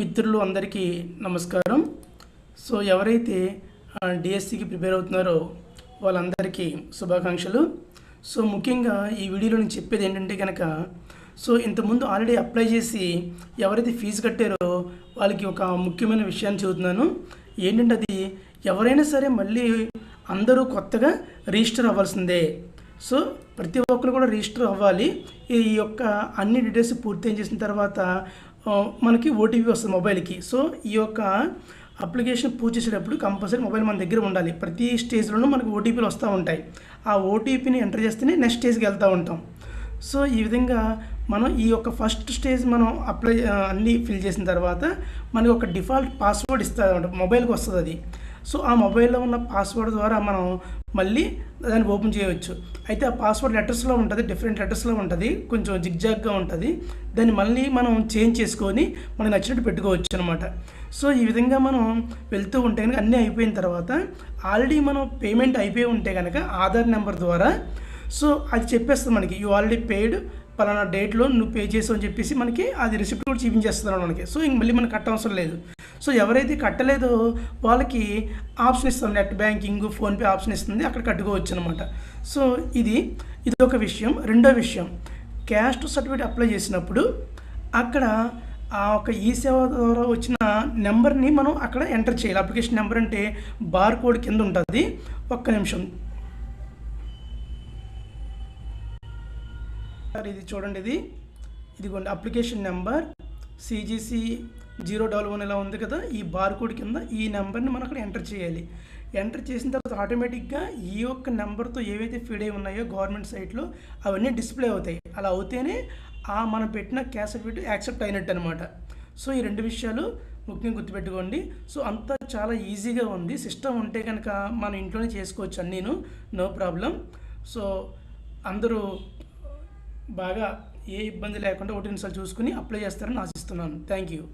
మిత్రులు అందరికీ నమస్కారం. సో ఎవరైతే డిఎస్సికి ప్రిపేర్ అవుతున్నారో వాళ్ళందరికీ శుభాకాంక్షలు. సో ముఖ్యంగా ఈ వీడియోలో నేను చెప్పేది ఏంటంటే కనుక సో ఇంతకుముందు ఆల్రెడీ అప్లై చేసి ఎవరైతే ఫీజు కట్టారో వాళ్ళకి ఒక ముఖ్యమైన విషయాన్ని చెబుతున్నాను. ఏంటంటే అది ఎవరైనా సరే మళ్ళీ అందరూ కొత్తగా రిజిస్టర్ అవ్వాల్సిందే. సో ప్రతి ఒక్కరు కూడా రిజిస్టర్ అవ్వాలి. ఈ యొక్క అన్ని డీటెయిల్స్ పూర్తి చేసిన తర్వాత మనకి ఓటీపీ వస్తుంది మొబైల్కి. సో ఈ యొక్క అప్లికేషన్ పూర్తి చేసేటప్పుడు కంపల్సరీ మొబైల్ మన దగ్గర ఉండాలి. ప్రతి స్టేజ్లోనూ మనకు ఓటీపీలు వస్తూ ఉంటాయి. ఆ ఓటీపీని ఎంటర్ చేస్తేనే నెక్స్ట్ స్టేజ్కి వెళ్తూ ఉంటాం. సో ఈ విధంగా మనం ఈ యొక్క ఫస్ట్ స్టేజ్ మనం అప్లై అన్నీ ఫిల్ చేసిన తర్వాత మనకి ఒక డిఫాల్ట్ పాస్వర్డ్ ఇస్తుంది మొబైల్కి వస్తుంది అది. సో ఆ మొబైల్లో ఉన్న పాస్వర్డ్ ద్వారా మనం మళ్ళీ దాన్ని ఓపెన్ చేయవచ్చు. అయితే ఆ పాస్వర్డ్ లెటర్స్లో ఉంటుంది డిఫరెంట్ లెటర్స్లో ఉంటుంది కొంచెం జిగ్జాగ్గా ఉంటుంది. దాన్ని మళ్ళీ మనం చేంజ్ చేసుకొని మనకు నచ్చినట్టు పెట్టుకోవచ్చు అనమాట సో ఈ విధంగా మనం వెళ్తూ ఉంటే కనుక అన్నీ అయిపోయిన తర్వాత ఆల్రెడీ మనం పేమెంట్ అయిపోయి ఉంటే కనుక ఆధార్ నెంబర్ ద్వారా సో అది చెప్పేస్తుంది మనకి యూ ఆల్రెడీ పెయిడ్ పలానా డేట్లో నువ్వు పే చేసావు అని చెప్పేసి మనకి అది రిసిప్ట్ కూడా చూపించేస్తున్నారు మనకి. సో ఇంక మళ్ళీ మనకి కట్టవసరం లేదు. సో ఎవరైతే కట్టలేదో వాళ్ళకి ఆప్షన్ ఇస్తుంది నెట్ బ్యాంకింగ్ ఫోన్పే ఆప్షన్ ఇస్తుంది. అక్కడ కట్టుకోవచ్చు అనమాట సో ఇది ఇది ఒక విషయం. రెండో విషయం క్యాస్ట్ సర్టిఫికేట్ అప్లై చేసినప్పుడు అక్కడ ఆ ఒక ఈ సేవ ద్వారా వచ్చిన నెంబర్ని మనం అక్కడ ఎంటర్ చేయాలి. అప్లికేషన్ నెంబర్ అంటే బార్ కోడ్ కింద ఉంటుంది. ఒక్క నిమిషం. సార్ ఇది చూడండి ఇది. ఇదిగోండి application number CGC zero double one ఇలా ఉంది కదా ఈ బార్ కోడ్ కింద ఈ నెంబర్ని మనం అక్కడ ఎంటర్ చేయాలి. ఎంటర్ చేసిన తర్వాత ఆటోమేటిక్గా ఈ యొక్క నెంబర్తో ఏవైతే ఫీడ్ అయి ఉన్నాయో గవర్నమెంట్ సైట్లో అవన్నీ డిస్ప్లే అవుతాయి. అలా అవుతేనే ఆ మనం పెట్టిన క్యాష్ సర్టిఫికేట్ యాక్సెప్ట్ అయినట్టు అనమాట సో ఈ రెండు విషయాలు ముఖ్యంగా గుర్తుపెట్టుకోండి. సో అంతా చాలా ఈజీగా ఉంది. సిస్టమ్ ఉంటే కనుక మనం ఇంట్లోనే చేసుకోవచ్చు నేను నో ప్రాబ్లం సో అందరూ బాగా ఏ ఇబ్బంది లేకుండా ఓటీఎన్సార్లు చూసుకుని అప్లై చేస్తారని ఆశిస్తున్నాను. Thank you